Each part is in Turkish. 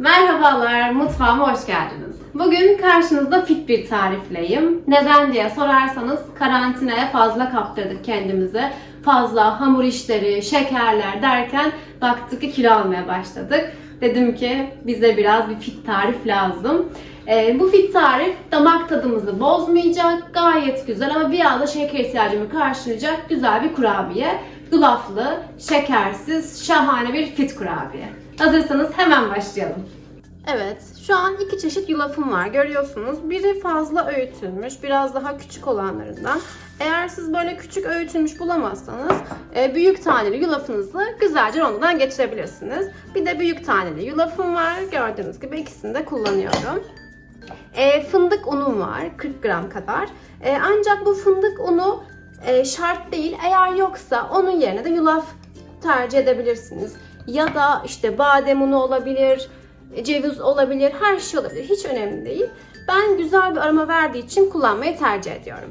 Merhabalar, mutfağıma hoş geldiniz. Bugün karşınızda fit bir tarifleyim. Neden diye sorarsanız karantinaya fazla kaptırdık kendimizi. Fazla hamur işleri, şekerler derken baktık ki kilo almaya başladık. Dedim ki bize biraz bir fit tarif lazım. Ee, bu fit tarif damak tadımızı bozmayacak, gayet güzel ama biraz da şeker ihtiyacımı karşılayacak güzel bir kurabiye. Yulaflı, şekersiz, şahane bir fit kurabiye. Hazırsanız hemen başlayalım. Evet, şu an iki çeşit yulafım var. Görüyorsunuz. Biri fazla öğütülmüş, biraz daha küçük olanlarından. Eğer siz böyle küçük öğütülmüş bulamazsanız e, büyük taneli yulafınızı güzelce rondodan geçirebilirsiniz. Bir de büyük taneli yulafım var. Gördüğünüz gibi ikisini de kullanıyorum. E, fındık unum var 40 gram kadar. E, ancak bu fındık unu e, şart değil. Eğer yoksa onun yerine de yulaf tercih edebilirsiniz. Ya da işte badem unu olabilir, ceviz olabilir, her şey olabilir. Hiç önemli değil. Ben güzel bir aroma verdiği için kullanmayı tercih ediyorum.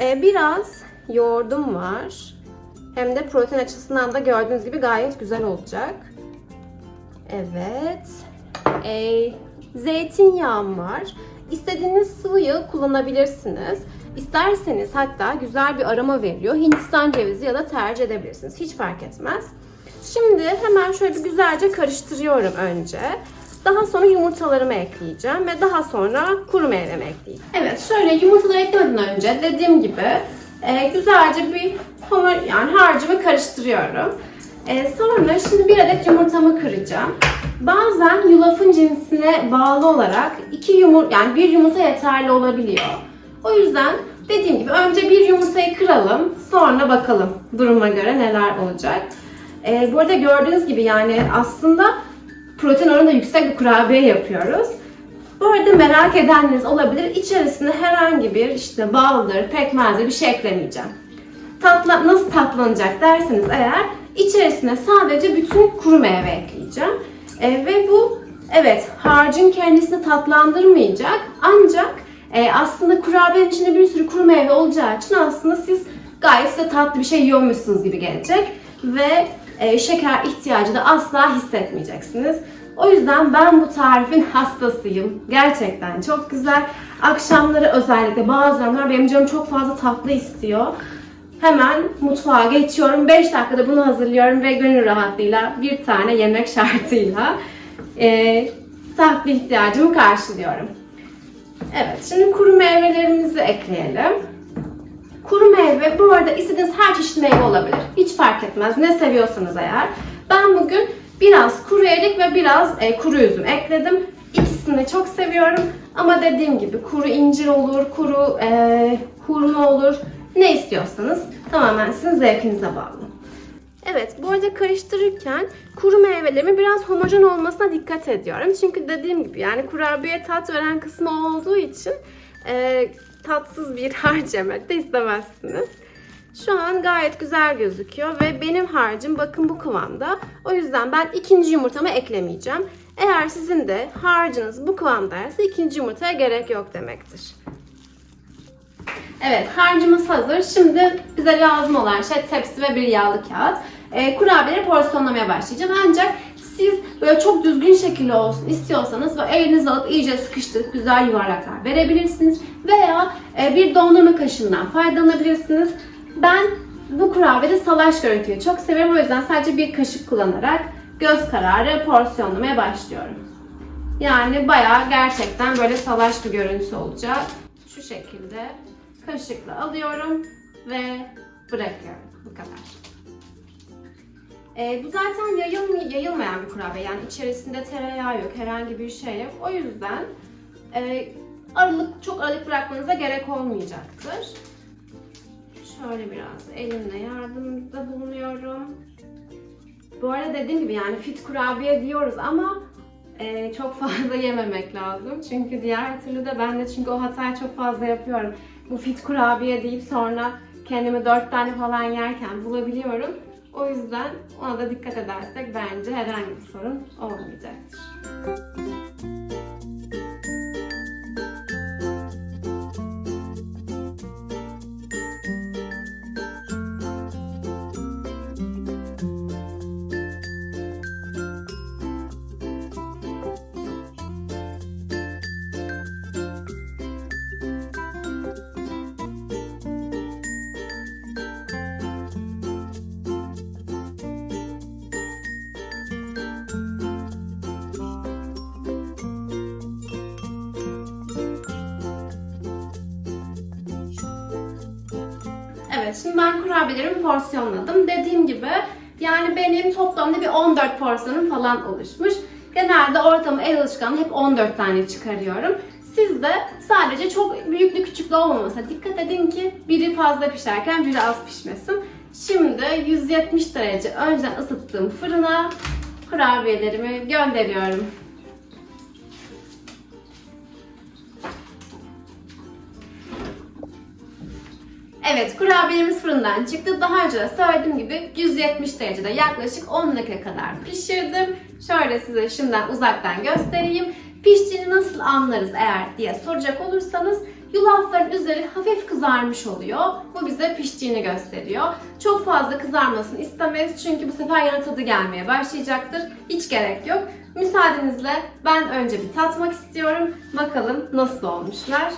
E, biraz yoğurdum var. Hem de protein açısından da gördüğünüz gibi gayet güzel olacak. Evet. E, zeytinyağım var. İstediğiniz sıvı yağı kullanabilirsiniz. İsterseniz hatta güzel bir aroma veriyor. Hindistan cevizi ya da tercih edebilirsiniz. Hiç fark etmez. Şimdi hemen şöyle güzelce karıştırıyorum önce. Daha sonra yumurtalarımı ekleyeceğim ve daha sonra kuru meyvemi ekleyeceğim. Evet şöyle yumurtaları eklemeden önce dediğim gibi e, güzelce bir hamur yani harcımı karıştırıyorum. E, sonra şimdi bir adet yumurtamı kıracağım. Bazen yulafın cinsine bağlı olarak iki yumurta yani bir yumurta yeterli olabiliyor. O yüzden dediğim gibi önce bir yumurtayı kıralım sonra bakalım duruma göre neler olacak. E, bu arada gördüğünüz gibi yani aslında protein oranı yüksek bir kurabiye yapıyoruz. Bu arada merak edenleriniz olabilir. İçerisine herhangi bir işte baldır, pekmezdir bir şey eklemeyeceğim. Tatla, nasıl tatlanacak derseniz eğer içerisine sadece bütün kuru meyve ekleyeceğim. E, ve bu evet harcın kendisini tatlandırmayacak ancak e, aslında kurabiyenin içinde bir sürü kuru meyve olacağı için aslında siz gayet size tatlı bir şey yiyormuşsunuz gibi gelecek ve e, şeker ihtiyacı da asla hissetmeyeceksiniz. O yüzden ben bu tarifin hastasıyım. Gerçekten çok güzel. Akşamları özellikle bazı zamanlar benim canım çok fazla tatlı istiyor. Hemen mutfağa geçiyorum. 5 dakikada bunu hazırlıyorum ve gönül rahatlığıyla bir tane yemek şartıyla e, tatlı ihtiyacımı karşılıyorum. Evet, şimdi kuru meyvelerimizi ekleyelim. Kuru meyve bu arada istediğiniz her çeşit meyve olabilir. Hiç fark etmez. Ne seviyorsanız eğer. Ben bugün biraz kuru erik ve biraz e, kuru üzüm ekledim. İkisini de çok seviyorum. Ama dediğim gibi kuru incir olur, kuru e, hurma olur. Ne istiyorsanız tamamen sizin zevkinize bağlı. Evet, bu arada karıştırırken kuru meyvelerimin biraz homojen olmasına dikkat ediyorum. Çünkü dediğim gibi yani kurabiye tat veren kısmı olduğu için e, tatsız bir harç yemek de istemezsiniz. Şu an gayet güzel gözüküyor ve benim harcım bakın bu kıvamda. O yüzden ben ikinci yumurtamı eklemeyeceğim. Eğer sizin de harcınız bu kıvamdaysa ikinci yumurtaya gerek yok demektir. Evet harcımız hazır. Şimdi bize lazım olan şey tepsi ve bir yağlı kağıt. E, kurabiyeleri porsiyonlamaya başlayacağım. Ancak siz böyle çok düzgün şekilde olsun istiyorsanız böyle elinize alıp iyice sıkıştırıp güzel yuvarlaklar verebilirsiniz. Veya e, bir dondurma kaşığından faydalanabilirsiniz. Ben bu kurabiyede salaş görüntüyü çok severim. O yüzden sadece bir kaşık kullanarak göz kararı porsiyonlamaya başlıyorum. Yani bayağı gerçekten böyle salaş bir görüntü olacak. Şu şekilde kaşıkla alıyorum ve bırakıyorum. Bu kadar. Ee, bu zaten yayılm yayılmayan bir kurabiye. Yani içerisinde tereyağı yok, herhangi bir şey yok. O yüzden e, aralık çok aralık bırakmanıza gerek olmayacaktır. Şöyle biraz elimle yardımda bulunuyorum. Bu arada dediğim gibi yani fit kurabiye diyoruz ama e, çok fazla yememek lazım. Çünkü diğer türlü de ben de çünkü o hatayı çok fazla yapıyorum. Bu fit kurabiye deyip sonra kendimi dört tane falan yerken bulabiliyorum. O yüzden ona da dikkat edersek bence herhangi bir sorun olmayacaktır. Şimdi ben kurabiyelerimi porsiyonladım. Dediğim gibi yani benim toplamda bir 14 porsiyonum falan oluşmuş. Genelde ortamı el alışkanlığı hep 14 tane çıkarıyorum. Siz de sadece çok büyüklü küçüklü olmamasına dikkat edin ki biri fazla pişerken biri az pişmesin. Şimdi 170 derece önceden ısıttığım fırına kurabiyelerimi gönderiyorum. Evet, kurabiyelerimiz fırından çıktı. Daha önce de söylediğim gibi 170 derecede yaklaşık 10 dakika kadar pişirdim. Şöyle size şimdiden uzaktan göstereyim. Piştiğini nasıl anlarız eğer diye soracak olursanız yulafların üzeri hafif kızarmış oluyor. Bu bize piştiğini gösteriyor. Çok fazla kızarmasını istemeyiz çünkü bu sefer yana tadı gelmeye başlayacaktır. Hiç gerek yok. Müsaadenizle ben önce bir tatmak istiyorum. Bakalım nasıl olmuşlar.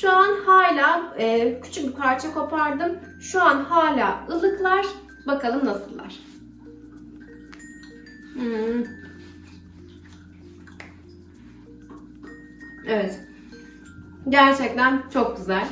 Şu an hala e, küçük bir parça kopardım. Şu an hala ılıklar. Bakalım nasıllar. Hmm. Evet. Gerçekten çok güzel.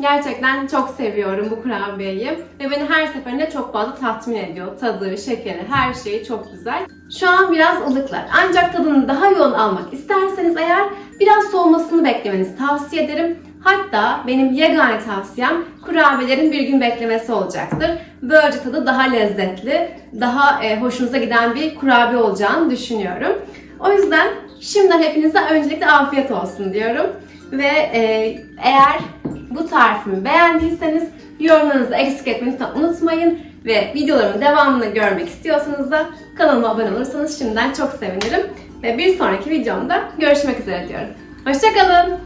Gerçekten çok seviyorum bu kurabiyeyi. Ve beni her seferinde çok fazla tatmin ediyor. Tadı, şekeri, her şeyi çok güzel. Şu an biraz ılıklar. Ancak tadını daha yoğun almak isterseniz eğer biraz soğumasını beklemenizi tavsiye ederim. Hatta benim yegane tavsiyem kurabiyelerin bir gün beklemesi olacaktır. Böylece tadı daha lezzetli, daha e, hoşunuza giden bir kurabiye olacağını düşünüyorum. O yüzden şimdiden hepinize öncelikle afiyet olsun diyorum. Ve e, eğer bu tarifimi beğendiyseniz yorumlarınızı eksik etmeyi unutmayın. Ve videolarımın devamını görmek istiyorsanız da kanalıma abone olursanız şimdiden çok sevinirim. Ve bir sonraki videomda görüşmek üzere diyorum. Hoşçakalın.